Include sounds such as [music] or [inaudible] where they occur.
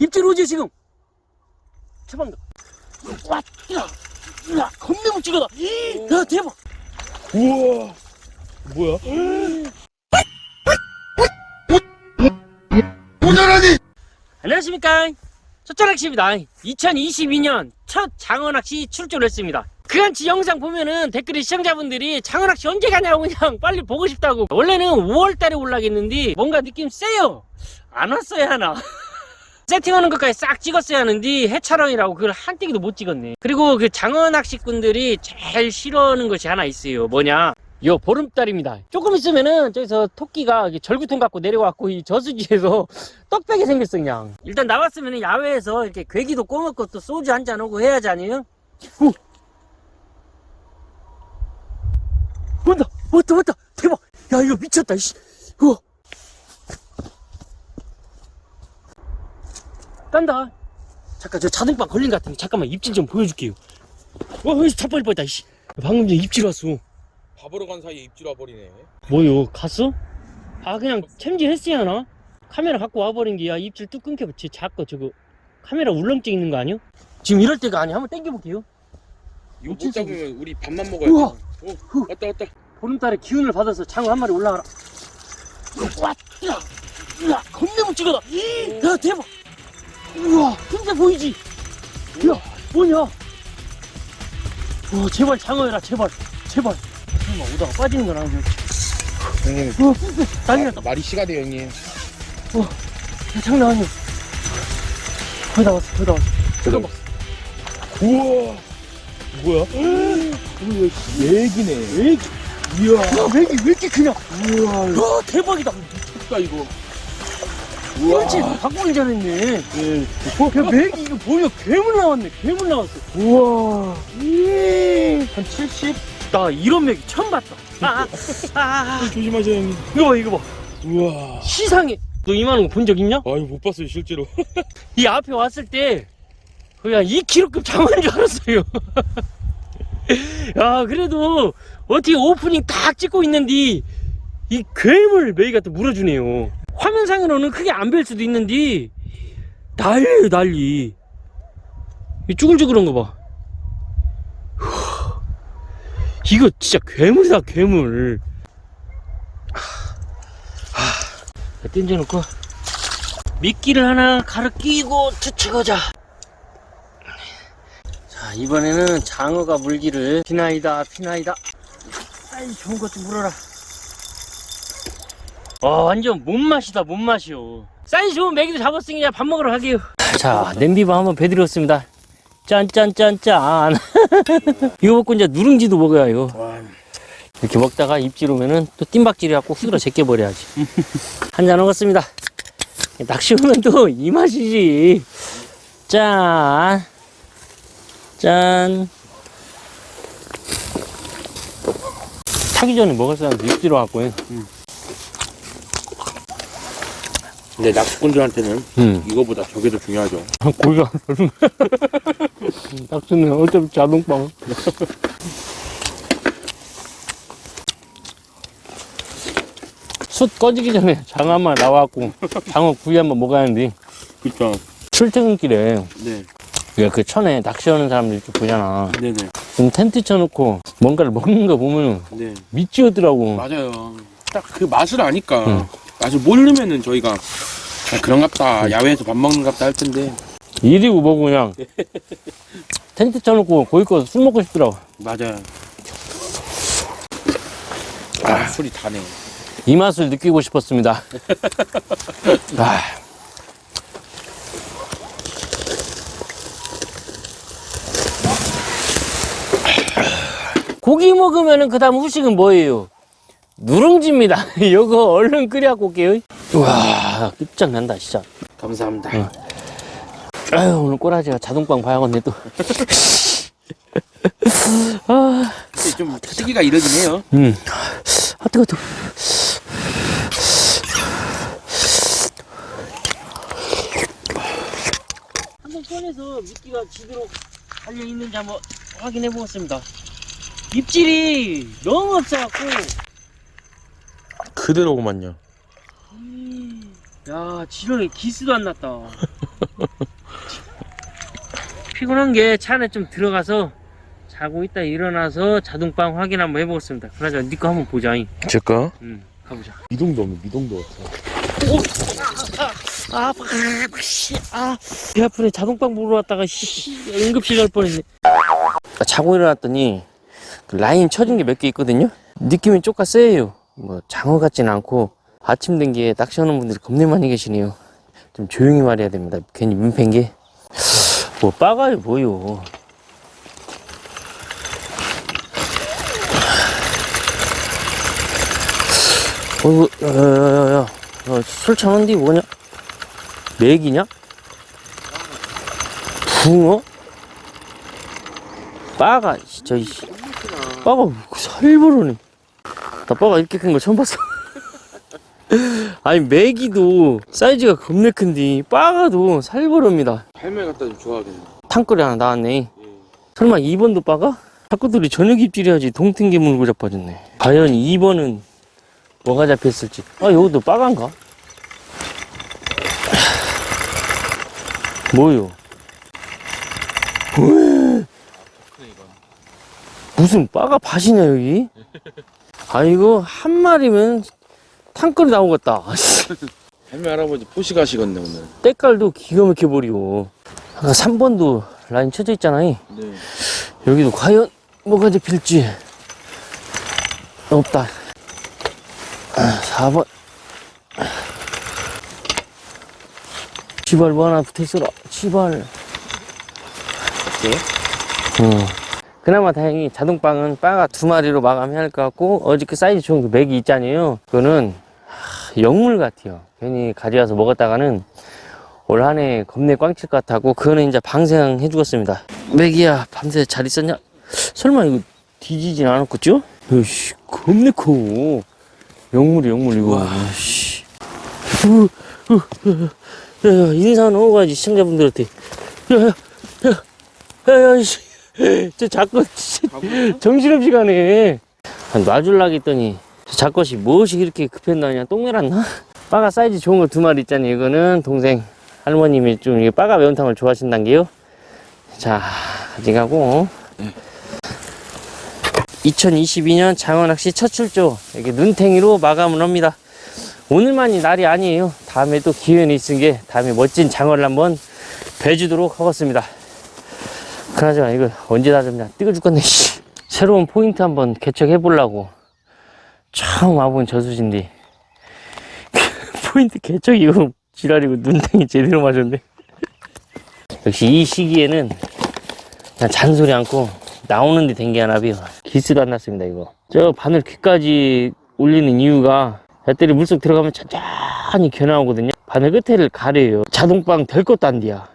입질 오지 지금. 최방다. 와 야, 야 겁내 묵직하다. 야 대박 우와. 뭐야? 안녕하십니까. 첫째낚시입니다. 2022년 첫 장어낚시 출조를 했습니다. 그간치 영상 보면은 댓글에 시청자분들이 장어낚시 언제 가냐고 그냥 [laughs] 빨리 보고 싶다고. 원래는 5월달에 올라겠는데 뭔가 느낌 세요. 안 왔어야 하나 [laughs] 세팅하는 것까지 싹 찍었어야 하는데 해촬영이라고 그걸 한 떼기도 못 찍었네. 그리고 그 장어 낚시꾼들이 제일 싫어하는 것이 하나 있어요. 뭐냐? 요 보름달입니다. 조금 있으면은 저기서 토끼가 절구통 갖고 내려와갖고 이 저수지에서 [laughs] 떡배게 생겼어 그냥. 일단 나왔으면 야외에서 이렇게 괴기도 꼬먹고 또 소주 한잔 하고 해야지 아니에요? 오! 온다! 왔다 왔다! 대박! 야 이거 미쳤다 이씨. 우와 딴다. 잠깐 저 자동방 걸린 것 같은데 잠깐만 입질 좀 보여줄게요. 와 여기서 자빠질 뻔했다 이씨. 방금 전에 입질 왔어. 밥으로 간 사이에 입질 와버리네. 뭐요? 갔어? 아 그냥 챔질 했어야 하나? 카메라 갖고 와버린 게야 입질 뚝 끊겨. 제 작거 저거. 카메라 울렁증 있는 거 아니야? 지금 이럴 때가 아니야. 한번 당겨볼게요. 이거 못 잡으면 우리 밥만 먹어야 우와. 돼. 오, 왔다 왔다. 보름달에 기운을 받아서 장어 한 마리 올라가라. 야! 겁내 묵직하다 야 대박 우와 진짜 보이지? 야 뭐냐? 와 제발 장어해라 제발 제발. 설마 오다가 빠지는 건 아니지 형님 어 난리 났다. 말이 시간이 형님. 야, 장난 아니야. 거의 다 왔어 거의 다 왔어. 잠깐만. 우와. 뭐야? 얘기네. 애기. 이야. 야 맥이 왜 이렇게 크냐? 우와. 와 대박이다. 미쳤다 이거 그렇지 바꾸긴 잘했네 야 맥이 이거 뭐야 괴물 나왔네 괴물 나왔어. 우와. 한 70? 나 이런 맥이 처음 봤다. 아, 아, 아, 조심하세요 형님. 이거 봐 이거 봐. 우와. 시상해. 너 이만한 거 본 적 있냐? 아 이거 못 봤어요 실제로. [laughs] 이 앞에 왔을 때 거의 한 2kg급 장어인 줄 알았어요. [laughs] 야 그래도 어떻게 오프닝 딱 찍고 있는데 이 괴물 메이가 또 물어주네요 화면상으로는 크게 안 뵐 수도 있는데 난리예요 난리. 이 쭈글쭈글한 거봐. 이거 진짜 괴물이다 괴물. 하, 땡겨놓고. 미끼를 하나 갈아 끼고 투치고자. 자 이번에는 장어가 물기를 피나이다 피나이다. 아이 좋은 것 좀 물어라 와 완전 몸맛이다 몸맛이요 사이즈 좋은 메기도 잡았으니 밥 먹으러 가게요. 자 냄비밥 한번 배드렸습니다. 짠짠짠짠. [laughs] 이거 먹고 이제 누룽지도 먹어야요 와 이렇게 먹다가 입질 오면은 또 뜀박질이 갖고 후드로 제껴버려야지. [laughs] 한 잔 먹었습니다. 낚시 오면 또 이 맛이지. 짠. 짠. 타기 전에 먹을 사람도 입질 와갖고 근데 낚시꾼들한테는 음. 이거보다 저게 더 중요하죠. 고기가 [laughs] 낚시는 어차피 자동빵. 숯 꺼지기 전에 장어 한마 나와갖고 장어 구이 한번 먹어야하는데. 그쵸. 출퇴근길에 네. 왜 그 천에 낚시하는 사람들 이렇게 보잖아. 네네. 좀 텐트 쳐놓고 뭔가를 먹는 거 보면 네. 미치겠더라고. 맞아요. 딱 그 맛을 아니까. 응. 맛을 모르면은 저희가 아, 그런갑다. 야외에서 밥 먹는갑다 할 텐데. 이리고 뭐고 그냥. [laughs] 텐트 쳐놓고 고기 꺼서 술 먹고 싶더라고. 맞아요. 아. 술이 다네. 이 맛을 느끼고 싶었습니다. [laughs] 아. 고기 먹으면은 그 다음 후식은 뭐예요? 누룽지입니다. [laughs] 이거 얼른 끓여갖고 올게요. 와 끝장난다 진짜. 감사합니다 응. 아유 오늘 꼬라지가 자동빵 봐야겠네 또. [laughs] 아, 좀 시기가 이러긴 해요 음. 아 뜨거 뜨거. 한번 꺼내서 미끼가 제대로 달려 있는지 한번 확인해 보겠습니다. 입질이 너무 없어갖고. 그대로구만요 야 지렁이 기스도 안 났다. [laughs] 피곤한 게 차 안에 좀 들어가서 자고 있다 일어나서 자동방 확인 한번 해보겠습니다. 그나저나 니거 한번 보자. 잉. 제가 응, 가보자. 미동도 없네 미동도 없어. 아, 아, 씨, 아, 배 아프네. 자동방 보러 왔다가, 씨, 응급실 갈 뻔했네. 아, 자고 일어났더니, 그 라인 쳐진 게 몇 개 있거든요? 느낌이 쪼까 세요. 뭐, 장어 같진 않고, 아침 된게 낚시하는 분들이 겁나 많이 계시네요. 좀 조용히 말해야 됩니다. 괜히 민폐인 게. 뭐, 빠가요, 뭐요. 어이구, 야, 야, 야, 야, 야. 어, 술 참은디 뭐냐? 맥이냐? 붕어? 빠가 진짜. 빠가 살벌하네 나 빠가 이렇게 큰 거 처음 봤어 [laughs] 아니 메기도 사이즈가 겁내 큰데 빠가도 살벌합니다 할매 갖다 좀 좋아하겠네. 탕거리 하나 나왔네 설마 2번도 빠가? 자꾸들이 저녁 입질해야지 동팅게 물고 자빠졌네 과연 2번은 뭐가 잡혔을지 아 여기도 빠간가? [sighs] 뭐요? 왜? 무슨 빠가 밭이냐 여기? [laughs] 아이고 한 마리면 탕거리 나오겠다 [laughs] 할매 할아버지 포시 가시겠네 오늘. 때깔도 기가 막혀 버리고 아까 3번도 라인 쳐져 있잖아요 네. 여기도 과연 뭐가 잡힐지 없다 아, 4번 지발 뭐 하나 붙어있어라 지발 네? 어. 그나마 다행히 자동빵은 빠가 두 마리로 마감해야 할 것 같고 어저께 사이즈 좋은 그 맥이 있잖아요 그거는 하, 영물 같아요 괜히 가져와서 먹었다가는 올 한 해 겁내 꽝칠 것 같다고 그거는 이제 방생해 주었습니다 맥이야 밤새 잘 있었냐 설마 이거 뒤지진 않았겠죠? 으씨 겁내 커 영물이 영물 이거 씨. 우, 우, 우, 야, 야, 인사 넣어가지 시청자분들한테 야야야야야 씨. 저 자꾸 [laughs] 정신없이 가네. 놔줄라 했더니 저 자것이 무엇이 이렇게 급했나냐 똥 내렸나? 빠가 사이즈 좋은 거 두 마리 있잖아요 이거는. 동생 할머님이 좀 이게 빠가 매운탕을 좋아하신단 게요. 자 가져가고. 2022년 장어낚시 첫 출조. 이렇게 눈탱이로 마감을 합니다. 오늘만이 날이 아니에요. 다음에 또 기회는 있은 게 다음에 멋진 장어를 한번 배주도록 하겠습니다 그나저나 이거 언제 다 잡냐. 뜨거 죽겠네 씨. 새로운 포인트 한번 개척해 보려고. 처음 와본 저수지인데 [laughs] 포인트 개척 이거 지랄이고 눈탱이 제대로 맞았네. 역시 이 시기에는 그냥 잔소리 않고 나오는데 댕기 하나 비요. 기스도 안 났습니다 이거. 저 바늘 귀까지 올리는 이유가 배터리 물속 들어가면 천천히 겨나오거든요. 바늘 끝에를 가려요. 자동빵 될 것도 안 돼야